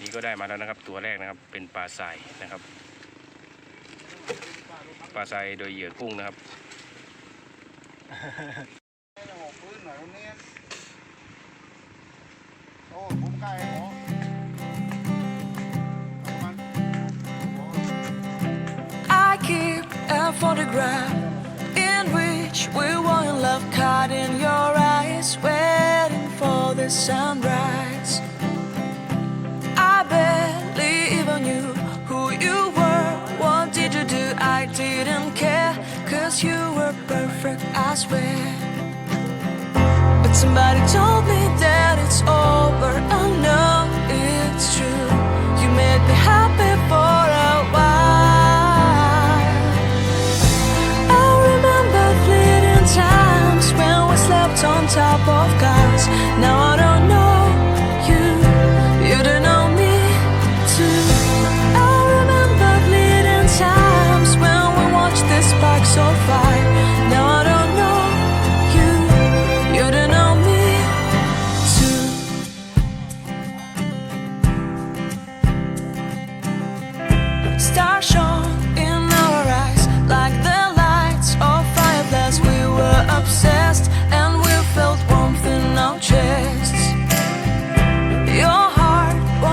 นี่ก็ได้มาแล้วนะครับตัวแรกนะครับเป็นปลาทรายนะครับ ปลาทรายโดยเหยื่อกุ้งนะครับพื้นหน่อยวันนี้โอ้ผมใกล้หมอ you were perfect, I swear. But somebody told me that it's over. Oh, I know it's true. You made me happy for a while. I remember fleeting times when we slept on top of cars.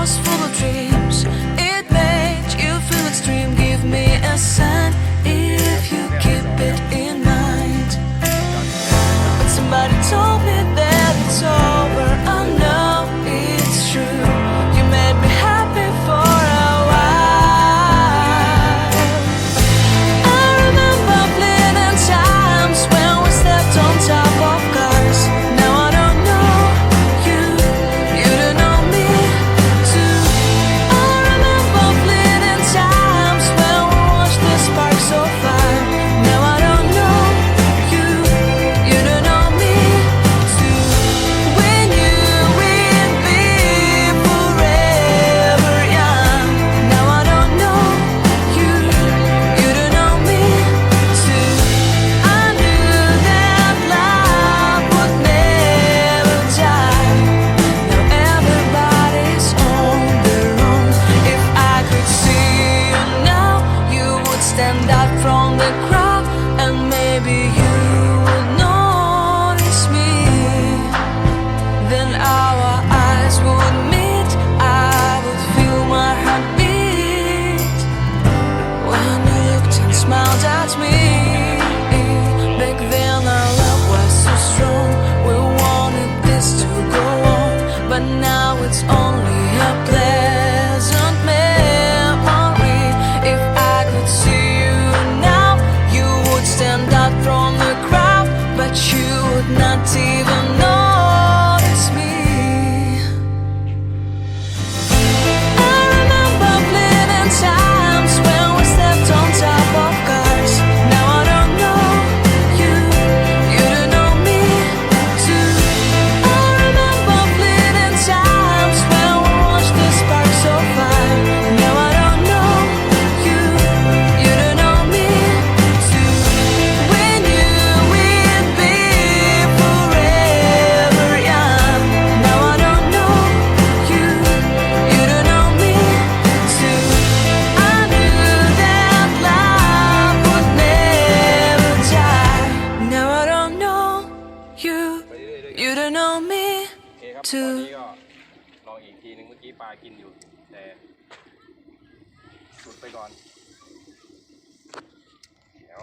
was for but now it's only a pleasant คครับ Two ตอนนี้ก็ลองอีกทีหนึ่งเมื่อกี้ปลากินอยู่ แต่สุดไปก่อนเดี๋ยว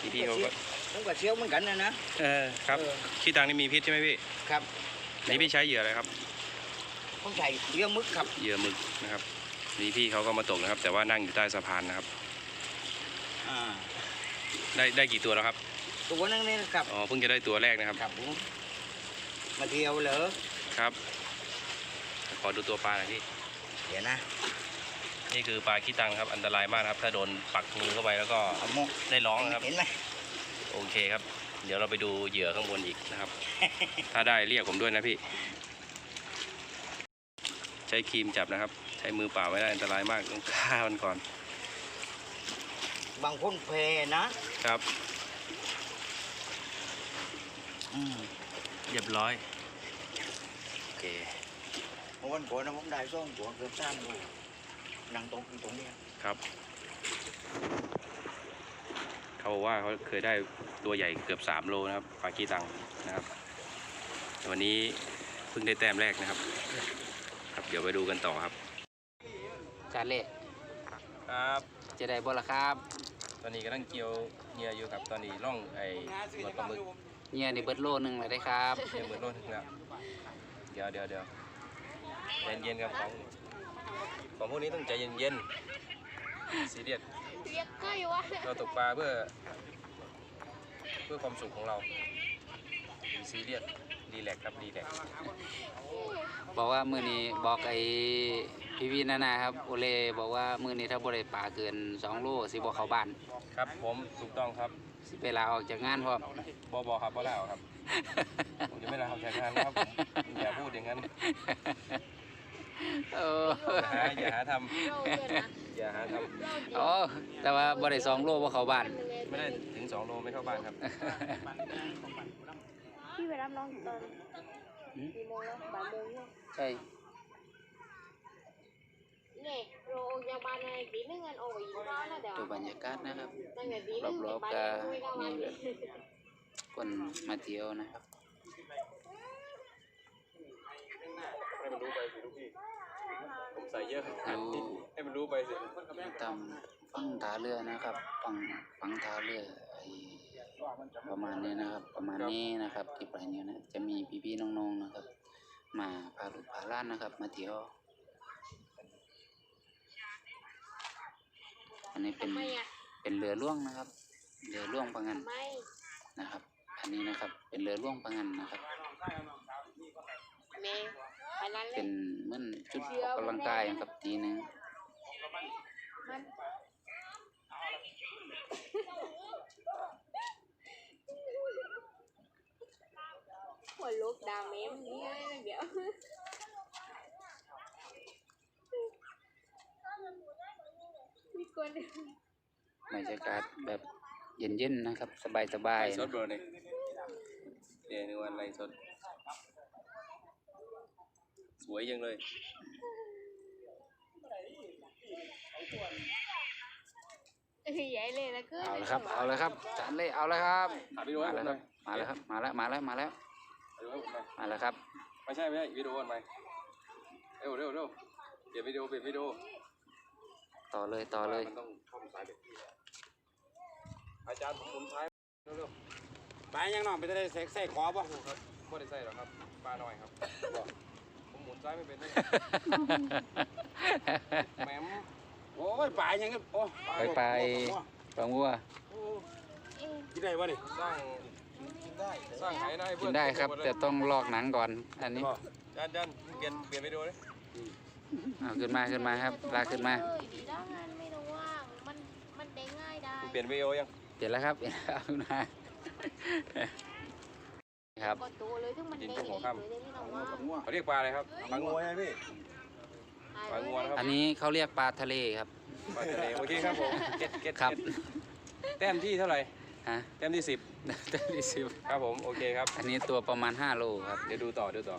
พี่พี่เขาก็ผมก็เชี่ยวเหมือนกันนะนะเออครับเออขี้ตังนี่มีพิษใช่ไหมพี่ครับนี่พี่ใช้เหยื่ออะไรครับ ผมใส่เยื่อมึกครับเหยื่อหมึกนะครับนี่พี่เขาก็มาตกนะครับ แต่ว่านั่งอยู่ใต้สะพานนะครับ อ่าได้ได้กี่ตัวแล้วครับ ตัวนึงนี่นะครับอ๋อเพิ่งจะได้ตัวแรกนะครับครับผมมาเที่ยวเหรอครับ ขอดูตัวปลาหน่อยพี่เดี๋ยวนะนี่คือปลาขี้ตังครับอันตรายมากนะครับ ถ้าโดนปักมือเข้าไปแล้วก็เอาโมได้ร้องนะครับเห็นไหมโอเคครับ เดี๋ยวเราไปดูเหยื่อข้างบนอีกนะครับ ถ้าได้เรียกผมด้วยนะพี่ ใช้ครีมจับนะครับ ใช้มือเปล่าไม่ได้อันตรายมากต้องฆ่ามันก่อน บางคนเพนะครับอืมเรียบร้อยโอเคเมื่อวันก่อนนะผมได้ส่งตัวเกือบสามโลนั่งตรงตรงเนี้ยครับ เขาบอกว่าเขาเคยได้ตัวใหญ่เกือบ3โลนะครับปลากีตังนะครับแต่วันนี้เพิ่งได้แต้มแรกนะครับ ครับ เดี๋ยวไปดูกันต่อครับจานเล่ครับ จะได้บ่ละครับตอนนี้กำลังเกี่ยวเหยื่ออยู่ครับตอนนี้ล่องไอ้หนวดปลาหมึกเนี่ยนี่เบิดโลนึงเลยได้ครับเนี่ยเหมือนโลนึงแล้วเดี๋ยวเดี๋ยวเดี๋ยวใจเย็นๆครับของของพวกนี้ต้องใจเย็นๆซีเรียสเรียกใกล้วะเราตกปลาเพื่อ เพื่อความสุขของเราซีเรียสรีแลกซ์ครับรีแลกซ์บอกว่ามือนี้บอกไอ้ พี่พี่นานาครับโอเลบอกว่ามือนี้ถ้าบ่ได้ปลาเกิน2โลสิบ่เข้าบ้านครับผมถูกต้องครับสิไปลาออกจากงานพร้อม บอบอครับบอแล้วครับ ผมจะไม่ลาออกจากงานนะครับผมอย่าพูดอย่างนั้นเอออย่าหาอย่าหาทเราเกินนะำอย่าหาทโอ้แต่ว่าบ่ได้2โลบ่เข้าบ้านำไม่ได้ถึงสองโลไม่เข้าบ้านครับ พี่ไปรับน้องตอนกี่โมงแล้วบ่ายโมงเนี่ยใช่ ดี๋ยวดูบรรยากาศนะครับตั้งแต่ตีหนึงรอบๆไปก็ไม่ได้มีวันแบบคนมาเที่ยวนะครับให้มันรู้ไปสิลูกพี่ผมใส่เยอะดูให้มันรู้ไปสิตามฝั่งท่าเรือนะครับฝั่งฝั่งท่าเรือไอ้ประมาณนี้นะครับ ประมาณนี้นะครับที่ปลายนิ้วนะจะมีพี่ๆน้องๆนะครับ มาพาลูกพาหล้านนะครับ มาเที่ยว อันนี้เป็นทำไมอะเป็นเรือล่วงนะครับ เรือล่วงพังงันทำไมนะครับ อันนี้นะครับเป็นเรือล่วงพังงันนะครับแม่ไปนั้นเลเป็ยนเหมือนจุดออกกำลังกายนะครับทีหนึงมันหัวลูกดาวเมมเนี่ยเดี๋ยว คนบรรยากาศแบบเย็นๆนะครับ สบายไล่ๆสดนะเบอร์นี่เดี๋ยวนึกว่าไล่สด สวยจังเลยใหญ่เลยนะคือเอาละครับเอาละครับจานเล่เอาละครับถ่ายวิดีโอมาให้ผแล้วมคหรัน่บอยมาแล้วครับมาแล้วมาแล้วมาแล้วมาแล้วถ่ายวิดีโอให้ผมหน่อยมาแล้วครับ ไม่ใช่ไม่ใช่วิดีโอก่อนไหมเร็วเร็วเร็วเปลี่ยนวิดีโอเปลี่ยนวิดีโอ ต่อเลยต่อเลยมันต้องเข้าสายแบบนี้อาจารย์ผมผมท้ายเร็วไปยังน้องไปได้ใส่ใส่ขอป่ะๆครับไม่ได้ใส่หรอกครับปลาหน่อยครับบอกผมหมุนซ้ายไม่เป็นเลยแหมมโอ้ยไปยังไงโอ้ไปไปปลางัวกินได้ป่ะนี่สร้างสร้างไหนได้เพื่กิอนนได้ครับหมดเลยแต่ต้องลอกหนังก่อนอันนี้จานจานเปลี่ยนเปลี่ยนวิดีโอเลย เอาขึ้นมาขึ้นมาครับลากขึ้นมาเออดีด้านงานไม่ต้องว่างมันมันได้ง่ายได้เปลี่ยนวิดีโอยังเปลี่ยนแล้วครับเปลี่ยนแล้วเอาขึ้นมาครับก็ตัวเลยซึ่งมันได้ง่ายเลยไม่ต้องว่างเขาเรียกปลาอะไรครับปลางูไงพี่ ปลางูนะครับ อันนี้เขาเรียกปลาทะเลครับ ปลาทะเลโอเคครับผมเก็ตเก็ตครับ เก็ตแต้มที่เท่าไหร่ฮะแต้มที่สิบตัวที่สิบครับผมโอเคครับอันนี้ตัวประมาณ 5 โลครับ เดี๋ยวดูต่อดูต่อ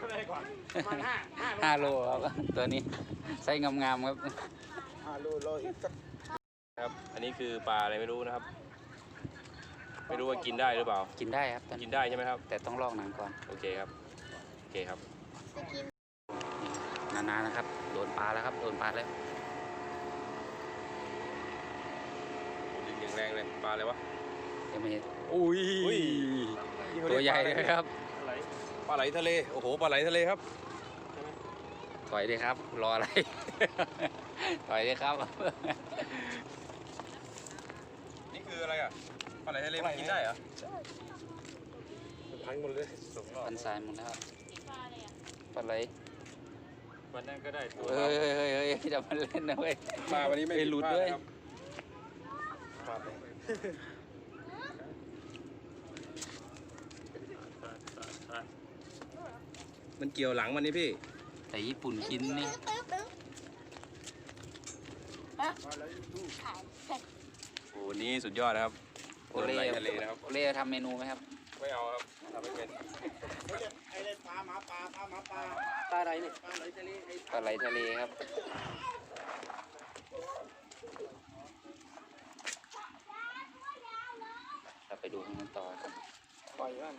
มันห้าห้าห้าโลครับตัวนี้ไส้งามๆครับห้าโลโลอีกสักครับ อันนี้คือปลาอะไรไม่รู้นะครับ ไม่รู้ว่ากินได้หรือเปล่า กินได้ครับตอนกินี้นได้ใช่ไหมครับ แต่ต้องลอกหนังก่อน โอเคครับ โอเคครับนานๆนะครับ โดนปลาแล้วครับ โดนปลาแล้วดึงอย่างแรงเลย ปลาอะไรวะยังไม่เห็นอุ้ย ตัวใหญ่เลยครับ ปลาไหลทะเล โอ้โห ปลาไหลทะเลครับ ถอยเลยครับ รออะไร ถอยเลยครับ นี่คืออะไรอะ ปลาไหลทะเลมันกินได้เหรอพังหมดเลยส่งรอบปันสายหมดแล้วครับปลาไหลวันนั้นก็ได้ตัวเฮ้ยเฮ้ยเฮ้ยเฮ้ยจะมาเล่นนะเว้ย ปลาวันนี้ไม่ไปหลุดด้วยครับ มันเกี่ยวหลังมันนี่พี่ แต่ญี่ปุ่นกินนี่ โอ้โหนี่สุดยอดนะครับโอเล่โดนไหลทะเลนะครับ โอเล่ทำเมนูไหมครับไม่เอาครับทำไม่เป็นไอ้เล่นปลาหมาปลาปลาหมาปลาปลาอะไรนี่ปลาไหลทะเลไอ้ปลาไหลทะเลครับ เราไปดูกันต่อครับ ปล่อยมัน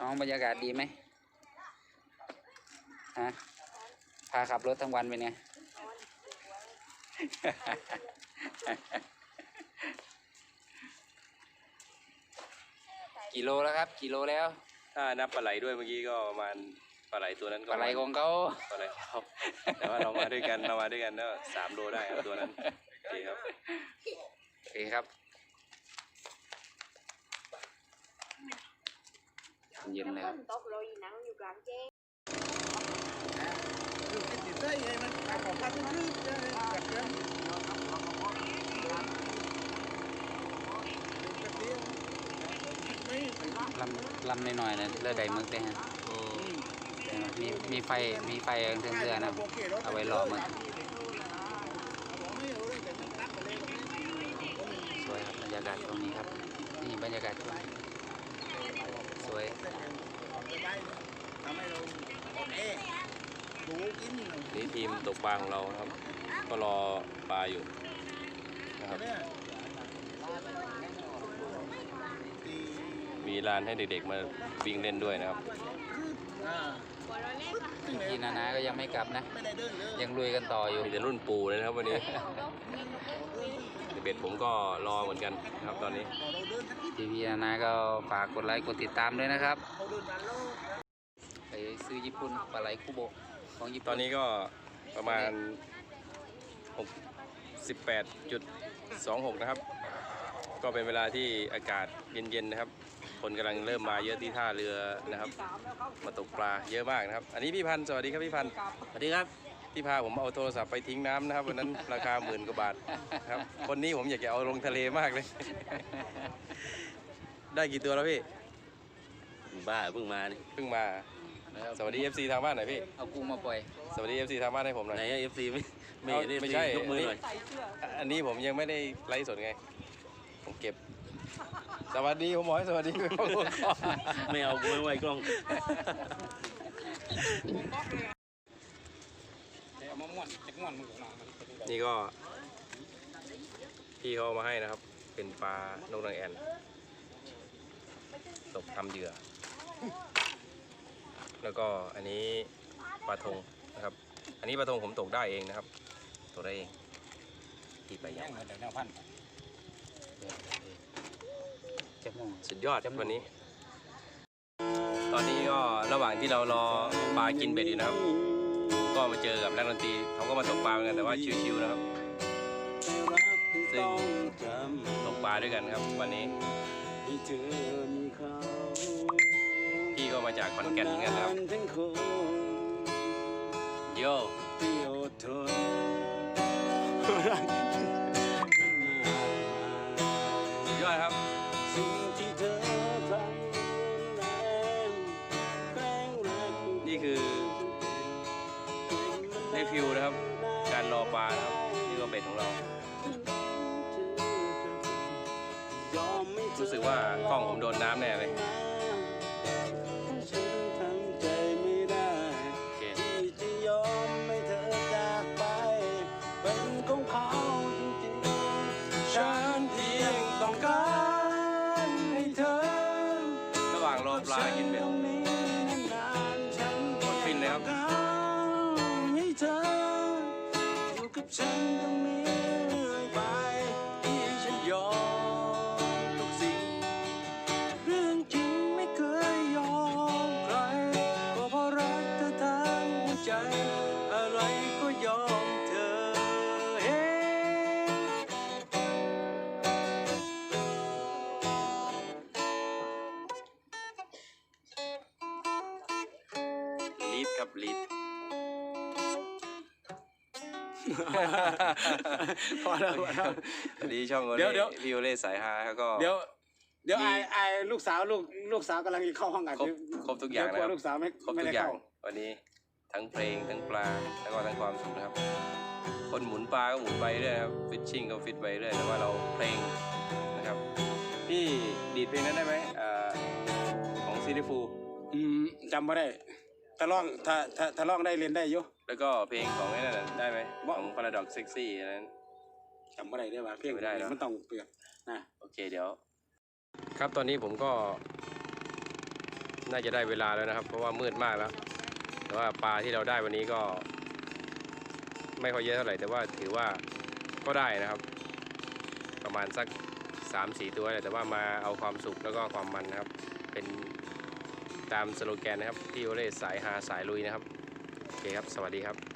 น้องบรรยากาศดีไหมฮะพาขับรถทั้งวันเป็นไงกิโลแล้วครับกิโลแล้ว ถ้านับปลาไหลด้วยเมื่อกี้ก็ประมาณปลาไหลตัวนั้นก็ปลาไหลของเขาปลาไหลของเขาแต่ว่าเรามาด้วยกันเรามาด้วยกันก็สามโลได้ครับตัวนั้นโอเคครับโอเคครับ เย็นแล้วตกเลยหนังอยู่กลางแจ้งคือติดติดได้ไงมันปลาของปลาตื้อเลยแบบนี้ลำลำหน่อยๆนะเลือดใดมึกได้ฮะมีมีไฟมีไฟเทิงเรือนะเอาไว้รอมึกสวยครับบรรยากาศตรงนี้ครับ นี่บรรยากาศช่ วงสวยทำให้เราอ่อนแอดูกินนี่ทีมตกปลาของเราครับ ก็รอปลาอยู่นะครับเนี่ยมีลานให้เด็กๆมาวิ่งเล่นด้วยนะครับอ่าพี่นานาก็ยังไม่กลับนะไม่ได้เดินเลยยังลุยกันต่ออยู่มีแต่รุ่นปู่เลยนะครับวันนี้ เบ็ดผมก็รอเหมือนกันนะครับตอนนี้เราเดินทั้งที่พี่พี่นานาก็ฝากกดไลค์กดติดตามด้วยนะครับเขาเดินกันแล้วไปซื้อญี่ปุ่นปลาไหลคุโบะของญี่ตปุ่อนนนี้ก็ประมาณ6 18.26 นะครับ ก็เป็นเวลาที่อากาศเย็นๆนะครับ คนกำลังเริ่มมาเยอะที่ท่าเรือนะครับ มาตกปลาเยอะมากนะครับ อันนี้พี่พันธุ์สวัสดีครับพี่พันธุ์สวัสดีครับ ที่พาผมเอาโทรศัพท์ไปทิ้งน้ำนะครับวันนั้นราคาหมื่นกว่าบาทครับ คนนี้ผมอยากจะเอาลงทะเลมากเลย ได้กี่ตัวแล้วพี่บ้าเพิ่งมานี่เพิ่งมา สวัสดี FC ทางบ้านหน่อยพี่ เอากุ้งมาปล่อย สวัสดี FC ทางบ้านให้ผมหน่อยไหนเอฟซีไม่ไม่เอาเห็นไม่ไม่ใช่ใช่ ยกมือหน่อยอันนี้ผมยังไม่ได้ไลฟ์สดไง ผมเก็บ สวัสดีผมบอกให้สวัสดีไม่เอากูไม่ไหวกล้องเอามาม่ว นี่ก็พี่เขามาให้นะครับ เป็นปลานกนางแอ่นตกทำเหยื่อ แล้วก็อันนี้ปลาทงนะครับ อันนี้ปลาทงผมตกได้เองนะครับ ตกได้เองที่ไปยังสุดยอดวันนี้ ตอนนี้ก็ระหว่างที่เรารอปลากินเบ็ดอยู่นะครับ ก็มาเจอกับนักดนตรีเขาก็มาตกปลาเหมือนกันแต่ว่าชิวๆนะครับ ซึ่งตกปลาด้วยกันครับ วันนี้พี่ก็มาจากขอนแก่นเหมือนกันครับโย รู้สึกว่ากล้องผมโดนน้ำแน่เลย พอแล้วพอแล้ว สวัสดีช่องโอเดี๋เล่ยวเดี๋ยว พี่โอเล่สายฮาแล้วก็ เดี๋ยว เดี๋ยวมี ไอไอลูกสาวลูกลูกสาวกำลังจะเข้าห้องอัดครบครบทุกอย่างเดี๋วนะครับลูกสาวไม่ครบไม่ทุได้กอย่างเข้าวันนี้ททั้งเพลงทั้งปลาแล้วก็ทั้งความสุขนะครับ คนหมุนปลาก็หมุนไปเรื่อยครับฟิชชิ่งก็ฟิตไปเรื่อยแต่ว่าเราเพลงนะครับพี่ดีดเพลงนั้นได้ไหมอ่าของซีรีฟูอืมจำไม่ได้ถ้าร้องถ้าถ้าถ้าร้องได้เรียนได้อยู่ แล้วก็เพลงของไอ้นั่นนะได้ไหมของ Paradox Sexy อันนั้น จำไม่ได้ได้ว่าเพลงไม่ได้เหรอมันต้องเปลือกนะโอเคเดี๋ยว ครับตอนนี้ผมก็ น่าจะได้เวลาแล้วนะครับ เพราะว่ามืดมากแล้ว แต่ว่าปลาที่เราได้วันนี้ก็ ไม่ค่อยเยอะเท่าไหร่แต่ว่าถือว่าก็ได้นะครับ ประมาณสักสามสี่ตัวแหละแต่ว่ามาเอาความสุขแล้วก็ความมันนะครับ เป็นตามสโลแกนนะครับพี่โอเล่สายหาสายลุยนะครับ โอเคครับ สวัสดีครับ